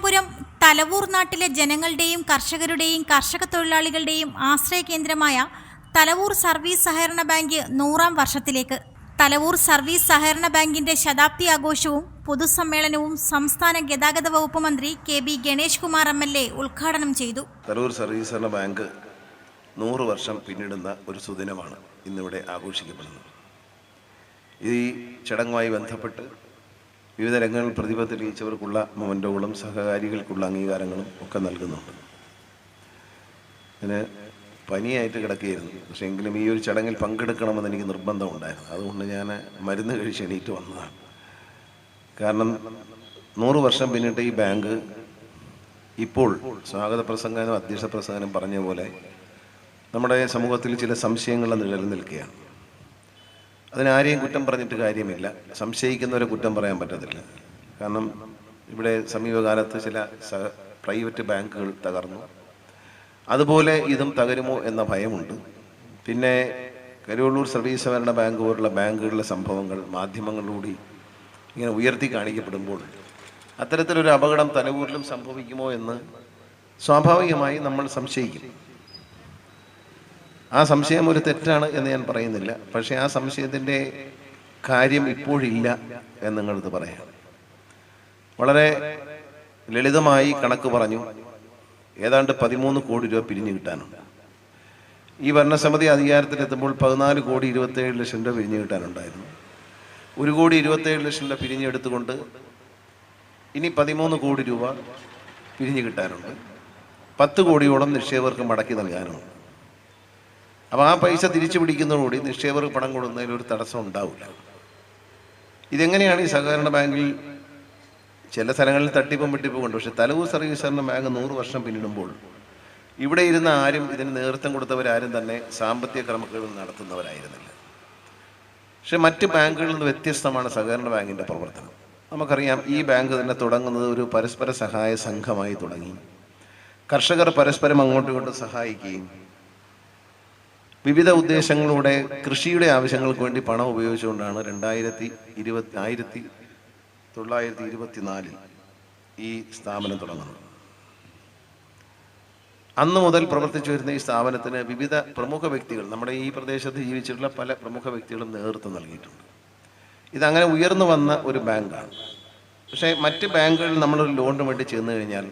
ശ്രീകൃഷ്ണപുരം തലവൂർ നാട്ടിലെ ജനങ്ങളുടെയും കർഷകരുടെയും കർഷക തൊഴിലാളികളുടെയും ആശ്രയ കേന്ദ്രമായ തലവൂർ സർവീസ് സഹകരണ ബാങ്ക് നൂറാം വർഷത്തിലേക്ക്. തലവൂർ സർവീസ് സഹകരണ ബാങ്കിന്റെ ശതാബ്ദി ആഘോഷവും പൊതുസമ്മേളനവും സംസ്ഥാന ഗതാഗത വകുപ്പ് മന്ത്രി K B Ganesh Kumar M L A ഉദ്ഘാടനം ചെയ്തു. തലവൂർ സർവീസ് സഹകരണ ബാങ്ക് നൂറ് വർഷം പിന്നിടുന്ന ഒരു സുദിനമാണ് ഇന്നിവിടെ ആഘോഷിക്കപ്പെടുന്നത്. ഈ ചടങ്ങുമായി ബന്ധപ്പെട്ട് വിവിധ രംഗങ്ങളിൽ പ്രതിഭ തെളിയിച്ചവർക്കുള്ള മൊമെന്റോകളും സഹകാരികൾക്കുള്ള അംഗീകാരങ്ങളും ഒക്കെ നൽകുന്നുണ്ട്. അതിന് പനിയായിട്ട് കിടക്കുകയായിരുന്നു. പക്ഷേ എങ്കിലും ഈ ഒരു ചടങ്ങിൽ പങ്കെടുക്കണമെന്ന് എനിക്ക് നിർബന്ധമുണ്ടായിരുന്നു. അതുകൊണ്ട് ഞാൻ മരുന്ന് കഴിച്ച് എണീറ്റ് വന്നതാണ്. കാരണം നൂറ് വർഷം പിന്നിട്ട് ഈ ബാങ്ക് ഇപ്പോൾ സ്വാഗത പ്രസംഗനും അധ്യക്ഷ പ്രസംഗനും പറഞ്ഞ പോലെ നമ്മുടെ സമൂഹത്തിൽ ചില സംശയങ്ങൾ നിലനിൽക്കുകയാണ് അതിനാരെയും കുറ്റം പറഞ്ഞിട്ട് കാര്യമില്ല. സംശയിക്കുന്നവരെ കുറ്റം പറയാൻ പറ്റത്തില്ല. കാരണം ഇവിടെ സമീപകാലത്ത് ചില പ്രൈവറ്റ് ബാങ്കുകൾ തകർന്നു. അതുപോലെ ഇതും തകരുമോ എന്ന ഭയമുണ്ട്. പിന്നെ കരുവള്ളൂർ സർവീസ് സഹകരണ ബാങ്ക് പോലുള്ള ബാങ്കുകളിലെ സംഭവങ്ങൾ മാധ്യമങ്ങളിലൂടെ ഇങ്ങനെ ഉയർത്തി കാണിക്കപ്പെടുമ്പോൾ അത്തരത്തിലൊരു അപകടം തലവൂരിലും സംഭവിക്കുമോ എന്ന് സ്വാഭാവികമായി നമ്മൾ സംശയിക്കും. ആ സംശയം ഒരു തെറ്റാണ് എന്ന് ഞാൻ പറയുന്നില്ല. പക്ഷേ ആ സംശയത്തിന്റെ കാര്യം ഇപ്പോഴില്ല എന്ന് നിങ്ങളത് പറയാം. വളരെ ലളിതമായി കണക്ക് പറഞ്ഞു ഏതാണ്ട് പതിമൂന്ന് കോടി രൂപ പിരിഞ്ഞു കിട്ടാനുണ്ട്. ഈ ഭരണസമിതി അധികാരത്തിലെത്തുമ്പോൾ പതിനാല് കോടി ഇരുപത്തേഴ് ലക്ഷം രൂപ പിരിഞ്ഞു കിട്ടാനുണ്ടായിരുന്നു. ഒരു കോടി ഇരുപത്തേഴ് ലക്ഷം രൂപ പിരിഞ്ഞെടുത്തുകൊണ്ട് ഇനി പതിമൂന്ന് കോടി രൂപ പിരിഞ്ഞു കിട്ടാനുണ്ട്. പത്ത് കോടിയോളം നിക്ഷേപകർക്ക് മടക്കി നൽകാനുണ്ട്. അപ്പോൾ ആ പൈസ തിരിച്ചു പിടിക്കുന്നതോടുകൂടി നിക്ഷേപകർക്ക് പണം കൊടുക്കുന്നതിൽ ഒരു തടസ്സം ഉണ്ടാവില്ല. ഇതെങ്ങനെയാണ് ഈ സഹകരണ ബാങ്കിൽ ചില സ്ഥലങ്ങളിൽ തട്ടിപ്പും വെട്ടിപ്പും ഉണ്ട്. പക്ഷേ തലവൂർ സർവീസ് സഹകരണ ബാങ്ക് നൂറ് വർഷം പിന്നിടുമ്പോൾ ഇവിടെ ഇരുന്ന ആരും ഇതിന് നേതൃത്വം കൊടുത്തവരാരും തന്നെ സാമ്പത്തിക ക്രമക്കേടുകൾ നടത്തുന്നവരായിരുന്നില്ല. പക്ഷെ മറ്റ് ബാങ്കുകളിൽ നിന്ന് വ്യത്യസ്തമാണ് സഹകരണ ബാങ്കിന്റെ പ്രവർത്തനം. നമുക്കറിയാം ഈ ബാങ്ക് തന്നെ തുടങ്ങുന്നത് ഒരു പരസ്പര സഹായ സംഘമായി തുടങ്ങി. കർഷകർ പരസ്പരം അങ്ങോട്ടും ഇങ്ങോട്ടും സഹായിക്കുകയും വിവിധ ഉദ്ദേശങ്ങളോടെ കൃഷിയുടെ ആവശ്യങ്ങൾക്ക് വേണ്ടി പണം ഉപയോഗിച്ചുകൊണ്ടാണ് രണ്ടായിരത്തി ഇരുപത്തി ആയിരത്തി തൊള്ളായിരത്തി ഇരുപത്തിനാലിൽ ഈ സ്ഥാപനം തുടങ്ങുന്നത്. അന്ന് മുതൽ പ്രവർത്തിച്ചു വരുന്ന ഈ സ്ഥാപനത്തിന് വിവിധ പ്രമുഖ വ്യക്തികൾ നമ്മുടെ ഈ പ്രദേശത്ത് ജീവിച്ചിട്ടുള്ള പല പ്രമുഖ വ്യക്തികളും നേതൃത്വം നൽകിയിട്ടുണ്ട്. ഇതങ്ങനെ ഉയർന്നു വന്ന ഒരു ബാങ്കാണ്. പക്ഷേ മറ്റ് ബാങ്കുകളിൽ നമ്മളൊരു ലോണിന് വേണ്ടി ചെന്ന് കഴിഞ്ഞാൽ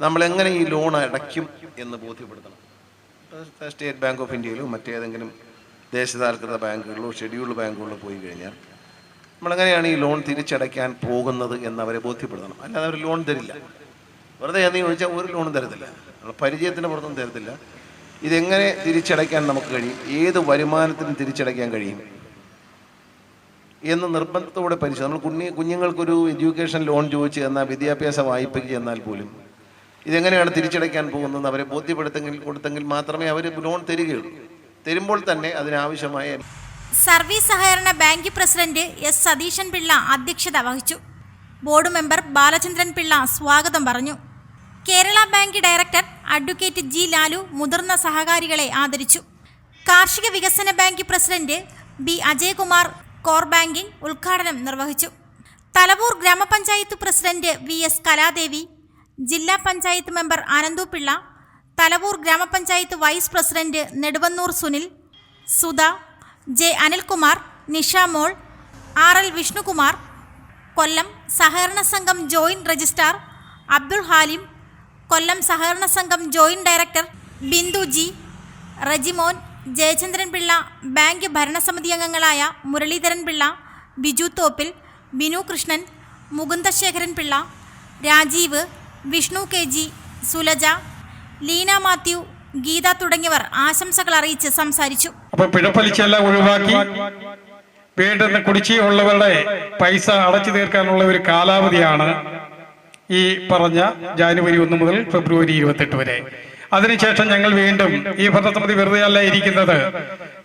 നമ്മൾ എങ്ങനെ ഈ ലോൺ അടയ്ക്കും എന്ന് ബോധ്യപ്പെടുത്തണം? സ്റ്റേറ്റ് ബാങ്ക് ഓഫ് ഇന്ത്യയിലോ മറ്റേതെങ്കിലും ദേശസാൽകൃത ബാങ്കുകളിലോ ഷെഡ്യൂൾഡ് ബാങ്കുകളിലോ പോയി കഴിഞ്ഞാൽ നമ്മളെങ്ങനെയാണ് ഈ ലോൺ തിരിച്ചടയ്ക്കാൻ പോകുന്നത് എന്ന് അവരെ ബോധ്യപ്പെടുത്തണം. അല്ലാതെ അവർ ലോൺ തരില്ല. വെറുതെ എന്ന് ചോദിച്ചാൽ ഒരു ലോണും തരത്തില്ല. നമ്മൾ പുറത്തും പുറത്തൊന്നും തരത്തില്ല. ഇതെങ്ങനെ തിരിച്ചടയ്ക്കാൻ നമുക്ക് കഴിയും? ഏത് വരുമാനത്തിനും തിരിച്ചടയ്ക്കാൻ കഴിയും? എന്ന് നിർബന്ധത്തോടെ പരിശോധന നമ്മൾ കുഞ്ഞി കുഞ്ഞുങ്ങൾക്കൊരു എഡ്യൂക്കേഷൻ ലോൺ ചോദിച്ച് എന്നാൽ വിദ്യാഭ്യാസ വായ്പയ്ക്ക് ചെന്നാൽ പോലും ഇതെങ്ങനെയാണ് തിരിച്ചടയ്ക്കാൻ പോകുന്നത്? അവരെ ബോധ്യപ്പെടുത്തെങ്കിൽ കൊടുത്തെങ്കിൽ മാത്രമേ അവർ ലോൺ തരികയുള്ളൂ. തരുമ്പോൾ തന്നെ അതിനാവശ്യമായ സർവീസ് സഹകരണ bank president S Satheesan Pillai അധ്യക്ഷത വഹിച്ചു. ബോർഡ് മെമ്പർ ബാലചന്ദ്രൻ പിള്ള സ്വാഗതം പറഞ്ഞു. Kerala bank director advocate G Lalu മുതിർന്ന സഹകാരികളെ ആദരിച്ചു. കാർഷിക വികസന bank president B Ajayakumar core banking ഉദ്ഘാടനം നിർവഹിച്ചു. Thalavoor gramapanchayat president V S Kaladevi ജില്ലാ panchayat member Anandu Pillai Thalavoor gramapanchayat vice president Neduvannoor Sunil Sudha J Anilkumar Nisha Mol R L Vishnukumar Kollam സഹകരണ സംഘം joint registrar Abdul Halim Kollam സഹകരണ സംഘം joint director Bindu G Rejimon Jayachandran Pillai bank ഭരണസമിതി അംഗങ്ങളായ Muraleedharan Pillai Biju Thoppil Binu Krishnan Mukundasekharan Pillai Rajeev Vishnu K. G. Sulaja Leena Mathew Geetha തുടങ്ങിയവർ ആശംസകൾ അറിയിച്ച് സംസാരിച്ചു. അപ്പൊ പിഴപ്പലിച്ചെല്ലാം ഒഴിവാക്കി വേണ്ടുന്ന കുടിച്ചുള്ളവരുടെ പൈസ അടച്ചു തീർക്കാനുള്ള ഒരു കാലാവധിയാണ് ഈ പറഞ്ഞ ജാനുവരി ഒന്ന് മുതൽ ഫെബ്രുവരി ഇരുപത്തെട്ട് വരെ. അതിനുശേഷം ഞങ്ങൾ വീണ്ടും ഈ ഭരണസമിതി വെറുതെ അല്ല ഇരിക്കുന്നത്.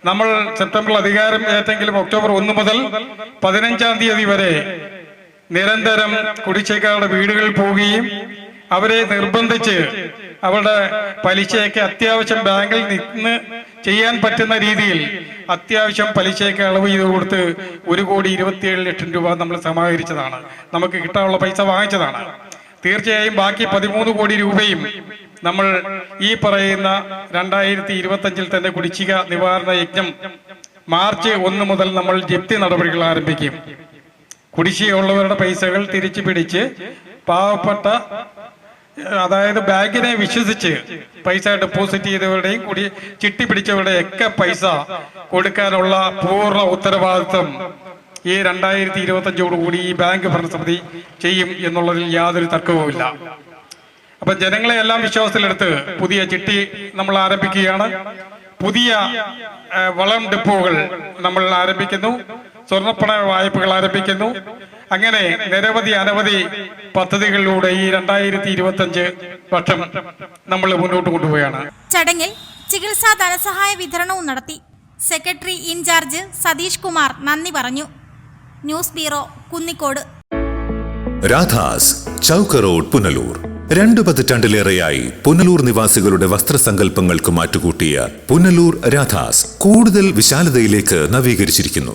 നമ്മൾ സെപ്റ്റംബർ അധികാരം ഏറ്റെങ്കിലും ഒക്ടോബർ ഒന്ന് മുതൽ പതിനഞ്ചാം തീയതി വരെ നിരന്തരം കുടിശ്ശേക്കാരുടെ വീടുകളിൽ പോവുകയും അവരെ നിർബന്ധിച്ച് അവരുടെ പലിശയൊക്കെ അത്യാവശ്യം ബാങ്കിൽ നിന്ന് ചെയ്യാൻ പറ്റുന്ന രീതിയിൽ അത്യാവശ്യം പലിശയൊക്കെ അളവ് ചെയ്ത് കൊടുത്ത് ഒരു കോടി ഇരുപത്തിയേഴ് ലക്ഷം രൂപ നമ്മൾ സമാഹരിച്ചതാണ്. നമുക്ക് കിട്ടാനുള്ള പൈസ വാങ്ങിച്ചതാണ്. തീർച്ചയായും ബാക്കി പതിമൂന്ന് കോടി രൂപയും നമ്മൾ ഈ പറയുന്ന രണ്ടായിരത്തി ഇരുപത്തഞ്ചിൽ തന്നെ കുടിശ്ശിക നിവാരണ യജ്ഞം മാർച്ച് ഒന്ന് മുതൽ നമ്മൾ ജപ്തി നടപടികൾ ആരംഭിക്കും. കുടിശ്ശികയുള്ളവരുടെ പൈസകൾ തിരിച്ചു പിടിച്ച് പാവപ്പെട്ട അതായത് ബാങ്കിനെ വിശ്വസിച്ച് പൈസ ഡെപ്പോസിറ്റ് ചെയ്തവരുടെയും കൂടി ചിട്ടി പിടിച്ചവരുടെയും ഒക്കെ പൈസ കൊടുക്കാനുള്ള പൂർണ ഉത്തരവാദിത്വം ഈ രണ്ടായിരത്തി ഇരുപത്തി അഞ്ചോടുകൂടി ഈ ബാങ്ക് ഭരണസമിതി ചെയ്യും എന്നുള്ളതിൽ യാതൊരു തർക്കവുമില്ല അപ്പൊ ജനങ്ങളെ എല്ലാം വിശ്വാസത്തിലെടുത്ത് പുതിയ ചിട്ടി നമ്മൾ ആരംഭിക്കുകയാണ്. പുതിയ വളം ഡിപ്പോകൾ നമ്മൾ ആരംഭിക്കുന്നു. സ്വർണപ്പണ വായ്പകൾ ആരംഭിക്കുന്നു. അങ്ങനെ നിരവധി അനവധി പദ്ധതികളിലൂടെ ഈ രണ്ടായിരത്തി ഇരുപത്തി അഞ്ച് വർഷം നമ്മൾ മുന്നോട്ട് കൊണ്ടുപോവുകയാണ്. ചടങ്ങിൽ ചികിത്സാ ധനസഹായ വിതരണവും നടത്തി സെക്രട്ടറി ഇൻചാർജ് സതീഷ് കുമാർ നന്ദി പറഞ്ഞു. News bureau Kunnicode. Radhas Chowk road Punalur. രണ്ടു പതിറ്റാണ്ടിലേറെയായി പുനലൂർ നിവാസികളുടെ വസ്ത്രസങ്കല്പങ്ങൾക്ക് മാറ്റുകൂട്ടിയ പുനലൂർ രാധാസ് കൂടുതൽ വിശാലതയിലേക്ക് നവീകരിച്ചിരിക്കുന്നു.